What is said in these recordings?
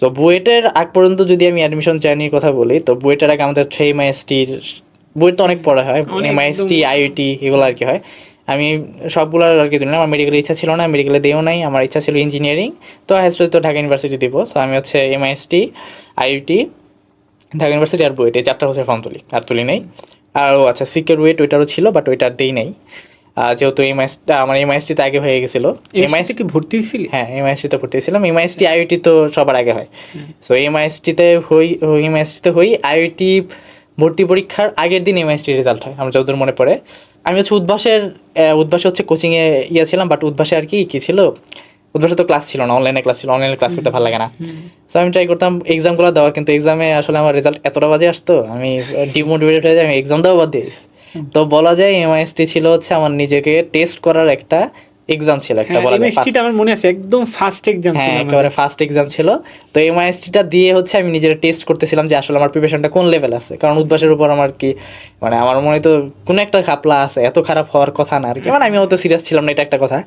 তো বুয়েটের আগ পর্যন্ত যদি আমি অ্যাডমিশন জার্নির কথা বলি তো বুয়েটের আগে আমাদের হচ্ছে এমআইএসটির বুয়েট তো অনেক পড়া হয় এমআইএসটি আইআইটি এগুলো আর কি হয়। আমি সবগুলো আর কি দিলাম আমার মেডিকেলের ইচ্ছা ছিল না মেডিকেলে দিও নাই। আমার ইচ্ছা ছিল ইঞ্জিনিয়ারিং তো হাইস্ট তো ঢাকা ইউনিভার্সিটি দিব। তো আমি হচ্ছে এমআইএসটি আইআইটি ঢাকা ইউনিভার্সিটি আর বুয়েট। এই চারটা হচ্ছে ফর্ম তুলি। আর তুলি নেই। আর ও আচ্ছা সিকিউর ওয়েট ওইটারও ছিল বাট ওইটা আর দেই নাই। যেহেতু এমআইএসটা আমার এমআইএসটিতে আগে হয়ে গেছিল। এমআইএস এমআইএসটি কি ভর্তি হয়েছিলি? হ্যাঁ এমআইএসটিতে ভর্তি হয়েছিলাম। এমআইএসটি আইআইটি তো সবার আগে হয়। সো এমআইএসটিতে হই এমআইএসটিতে হই আইআইটি ভর্তি পরীক্ষার আগের দিন এমআইএসটি রেজাল্ট হয় আমার যতদূর মনে পড়ে। আমি হচ্ছে উদ্ভাসের উদ্ভাসে হচ্ছে কোচিংয়ে ইয়ে ছিলাম বাট উদ্ভাসে আর কি কি ছিল? উদ্ভাসে তো ক্লাস ছিল না অনলাইনে ক্লাস ছিল অনলাইনে ক্লাস করতে ভালো লাগে না। সো আমি ট্রাই করতাম এক্সামগুলো দেওয়ার কিন্তু এক্সামে আসলে আমার রেজাল্ট এতটা বাজে আসতো আমি ডিমোটিভেটেড হয়ে যাই আমি এক্সাম দেওয়া বাদ দিয়ে দিয়েছি। তো বলা যায় এমআইএসটি ছিল হচ্ছে আমার নিজেকে টেস্ট করার একটা এক্সাম ছিল একটা হ্যাঁ বলা যায় আমার মনে আছে একদম ফার্স্ট এক্সাম হ্যাঁ ছিল আমার। একেবারে ফার্স্ট এক্সাম ছিল। তো এমআইএসটিটা দিয়ে হচ্ছে আমি নিজের টেস্ট করতেছিলাম যে আসলে আমার প্রিপারেশনটা কোন লেভেল আছে। কারণ উদ্বাসের উপর আমার কি মানে আমার মনে হয় তো কোনো একটা খাপলা আছে এত খারাপ হওয়ার কথা না আর কি। মানে আমি অত সিরিয়াস ছিলাম না এটা একটা কথা।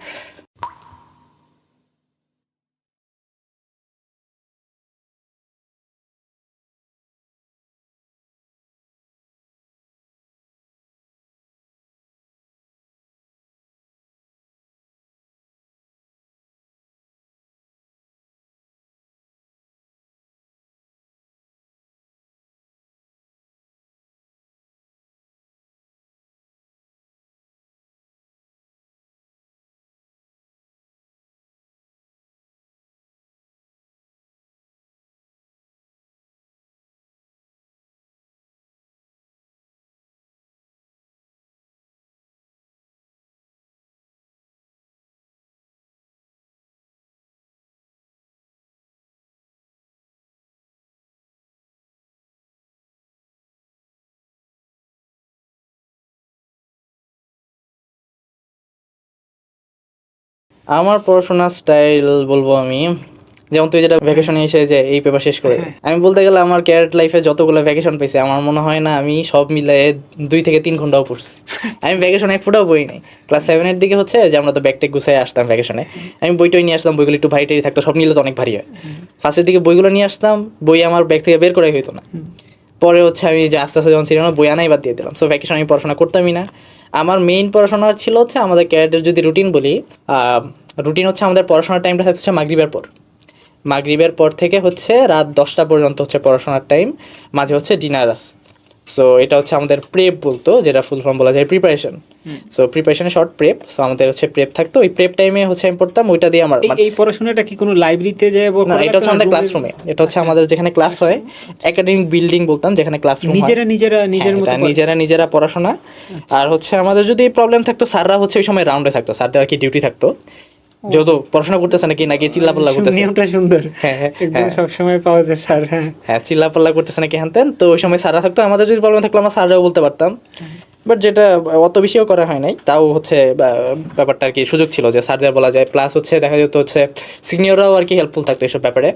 আমার পড়াশোনার স্টাইল বলব আমি। যেমন তুই যেটা ভ্যাকেশনে এসে যে এই পেপার শেষ করে হ্যাঁ। আমি বলতে গেলে আমার ক্যারেট লাইফে যতগুলো ভ্যাকেশন পেয়েছে আমার মনে হয় না আমি সব মিলে দুই থেকে তিন ঘন্টাও পড়ছি। আমি ভ্যাকেশনে এক ফোটাও বই নেই। ক্লাস সেভেনের দিকে হচ্ছে যে আমরা তো ব্যাগ ট্যাগ গুছাই আসতাম ভ্যাকেশনে আমি বইটই নিয়ে আসতাম বইগুলো একটু ভারী টারি থাকতো সব নিলে তো অনেক ভারী হয়। ফার্স্টের দিকে বইগুলো নিয়ে আসতাম বই আমার ব্যাগ থেকে বের করাই হইতো না। পরে হচ্ছে আমি যে আস্তে আস্তে যখন সিনেমা বই আনাই বাদ দিয়ে দিলাম। সো ভ্যাকেশন আমি পড়াশোনা করতামই না। আমার মেইন পড়াশোনা ছিল হচ্ছে আমাদের ক্যারেটের যদি রুটিন বলি রুটিন হচ্ছে আমাদের পড়াশোনার টাইমটা থাকতে হচ্ছে মাগরিবের পর। মাগরিবের পর থেকে হচ্ছে রাত দশটা পর্যন্ত হচ্ছে পড়াশোনার টাইম মাঝে হচ্ছে ডিনার আস সো এটা হচ্ছে আমাদের প্রেপ বলতো, যেটা ফুল ফর্ম বলা যায় প্রিপারেশন সো প্রিপারেশনে শর্ট প্রেপ সো আমাদের হচ্ছে প্রেপ থাকতো। ওই প্রেপ টাইমে হচ্ছে আমি পড়তাম ওইটা দিয়ে আমার এই- এই পড়াশোনাটা কি কোনো লাইব্রেরিতে যায় বা না এটা হচ্ছে আমাদের ক্লাসরুমে এটা হচ্ছে আমাদের যেখানে ক্লাস হয় একাডেমিক বিল্ডিং বলতাম যেখানে ক্লাসরুম নিজেরা নিজেরা নিজের মতো নিজেরা নিজেরা পড়াশোনা। আর হচ্ছে আমাদের যদি প্রবলেম থাকতো স্যাররা হচ্ছে ওই সময় রাউন্ডে থাকতো। স্যারদের আর কি ডিউটি থাকতো। যেহেতু পড়াশোনা করতেছে নাকি নাকি চিল্লাপাল্লা করতেছে। নিয়মটা সুন্দর। হ্যাঁ, হ্যাঁ, একদম হ্যাঁ। সবসময় পাওয়া যায় স্যার হ্যাঁ। হ্যাঁ চিল্লাপাল্লা করতেছে নাকি হ্যান তো ওই সময় স্যাররা থাকতো আমাদের যদি প্রবলেম থাকল আমরা স্যাররাও বলতে পারতাম। বাট যেটা অত বেশিও করা হয় নাই। তাও হচ্ছে ব্যাপারটা আর কি সুযোগ ছিল যে স্যারদের বলা যায়। প্লাস হচ্ছে দেখা যেত হচ্ছে সিনিয়ররাও আর কি হেল্পফুল থাকতো এইসব ব্যাপারে।